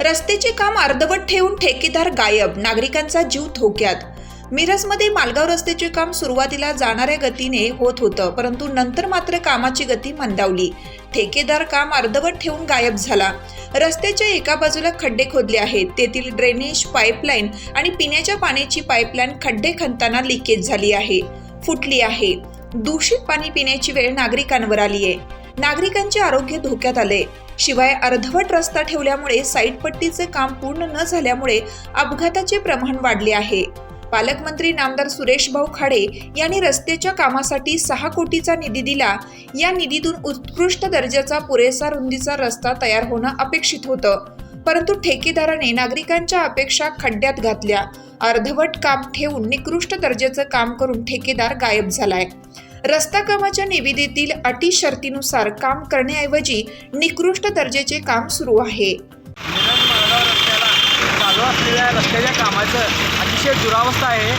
रस्त्याचे काम अर्धवट ठेवून ठेकेदार गायब. नागरिकांचा जीव धोक्यात. मिरजमध्ये मालगाव रस्त्याचे काम सुरुवातीला जाणाऱ्या गतीने होत होतं परंतु नंतर मात्र कामाची गती मंदावली. ठेकेदार काम अर्धवट ठेवून गायब झाला. रस्त्याच्या एका बाजूला खड्डे खोदले आहेत. तेथील ड्रेनेज पाईपलाईन आणि पिण्याच्या पाण्याची पाईपलाईन खड्डे खणताना लिकेज झाली आहे. फुटली आहे. दूषित पाणी पिण्याची वेळ नागरिकांवर आली आहे. नागरिकांचे आरोग्य धोक्यात आले शिवाय अर्धवट रस्ता ठेवल्यामुळे साईड पट्टीचे काम पूर्ण न झाल्यामुळे अपघाताचे प्रमाण वाढले आहे. पालकमंत्री नामदार सुरेश भाऊ खाडे यांनी रस्त्याच्या कामासाठी सहा कोटीचा निधी दिला. या निधीतून उत्कृष्ट दर्जाचा पुरेसा रुंदीचा रस्ता तयार होणं अपेक्षित होतं. परंतु ठेकेदाराने नागरिकांच्या अपेक्षा खड्ड्यात घातल्या. अर्धवट काम ठेवून निकृष्ट दर्जाचं काम करून ठेकेदार गायब झालाय. रस्ता कामाच्या निविदेतील अटी शर्तीनुसार काम करण्याऐवजी निकृष्ट दर्जाचे काम सुरू आहे. असलेल्या रस्त्याच्या कामाचं अतिशय दुरावस्था आहे.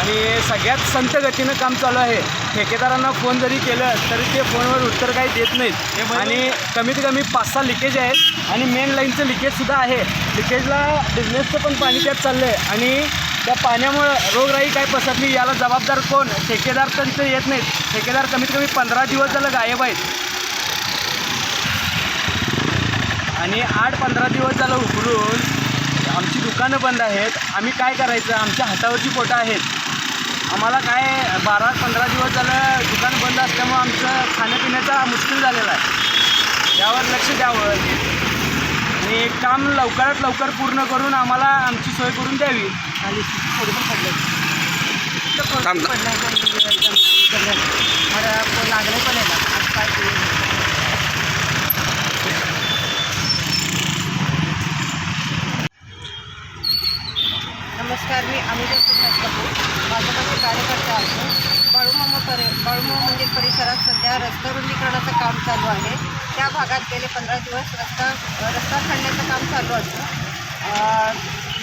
आणि सगळ्यात संत गतीनं काम चालू आहे. ठेकेदारांना फोन जरी केलं तरी ते फोनवर उत्तर काही देत नाहीत. आणि कमीत कमी पाच सहा लिकेज आहेत. आणि मेन लाईनचं लिकेजसुद्धा आहे. लिकेजला बिझनेसचं पण पाणी त्यात चाललं आहे आणि त्या पाण्यामुळं रोगराई काय पसरली याला जबाबदार कोण? ठेकेदार त्यांचं येत नाहीत. ठेकेदार कमीत कमी पंधरा दिवस झालं गायब आहेत. आणि आठ पंधरा दिवस झालं उकळून आमची दुकानं बंद आहेत. आम्ही काय करायचं? आमच्या हातावरची पोटं आहेत. आम्हाला काय बारा पंधरा दिवस झालं दुकान बंद असल्यामुळं आमचं खाण्यापिण्याचा मुश्किल झालेला आहे. त्यावर लक्ष द्यावं. आणि काम लवकरात लवकर पूर्ण करून आम्हाला आमची सोय करून द्यावी. आणि थोडी पण परि मंदिर म्हणजे परिसरात सध्या रस्ता रुंदीकरणाचं काम चालू आहे. त्या भागात गेले पंधरा दिवस रस्ता रस्ता खणण्याचं काम चालू असतं.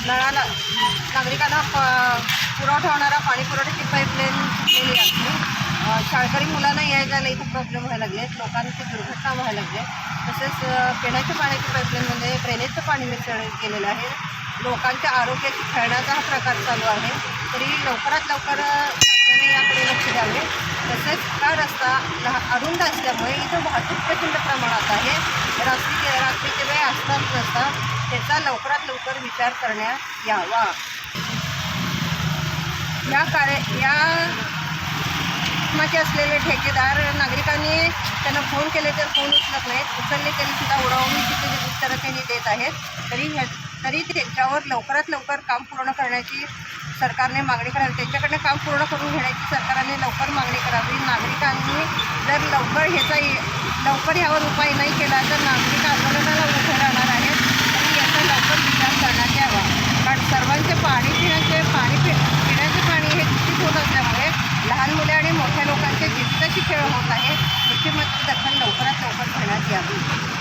नळाला नागरिकांना प पुरवठा होणारा पाणी पुरवठ्याची पाईपलाईन फुटलेली असते. शाळकरी मुलांना याय जायला इथं प्रॉब्लेम व्हायला लागले लोकांची दुर्घटना व्हायला लागली तसेच पिण्याच्या पाण्याच्या पाईपलाईनमध्ये ड्रेनेजचं पाणी मिसळ केलेलं आहे. लोकांच्या आरोग्याची खेळण्याचा हा प्रकार चालू आहे. तरी लवकरात लवकर अ, याकडे लक्ष द्यावे. तसेच हा रस्ता लहा अरुंद असल्यामुळे इथं वाहतूक प्रचंड प्रमाणात आहे. रात्री रात्रीचे वेळ असताच रस्ता त्याचा लवकरात लवकर विचार करण्यात यावा. या कार्य या कामाचे असलेले ठेकेदार नागरिकांनी त्यांना फोन केले तर फोन उचलत नाहीत. उचलले तरी सुद्धा उडावून तिथे उत्तरं त्यांनी देत आहेत. तरी ह्या तरी त्यांच्यावर लवकरात लवकर काम पूर्ण करण्याची सरकारने मागणी करावी. त्यांच्याकडनं काम पूर्ण करून घेण्याची सरकारने लवकर मागणी करावी. नागरिकांनी जर लवकर ह्याचा लवकर यावर उपाय नाही केला तर नागरिक आंदोलनाला उभे राहणार आहेत. तरी याचा लवकर विचार करण्यात यावा. कारण सर्वांचे पाणी पिण्याचे पाणी पि पिण्याचे पाणी हे दूषित होत असल्यामुळे लहान मुले आणि मोठ्या लोकांचे जितकाची खेळ होत आहे याची मात्र दखल लवकरात लवकर घेण्यात यावी.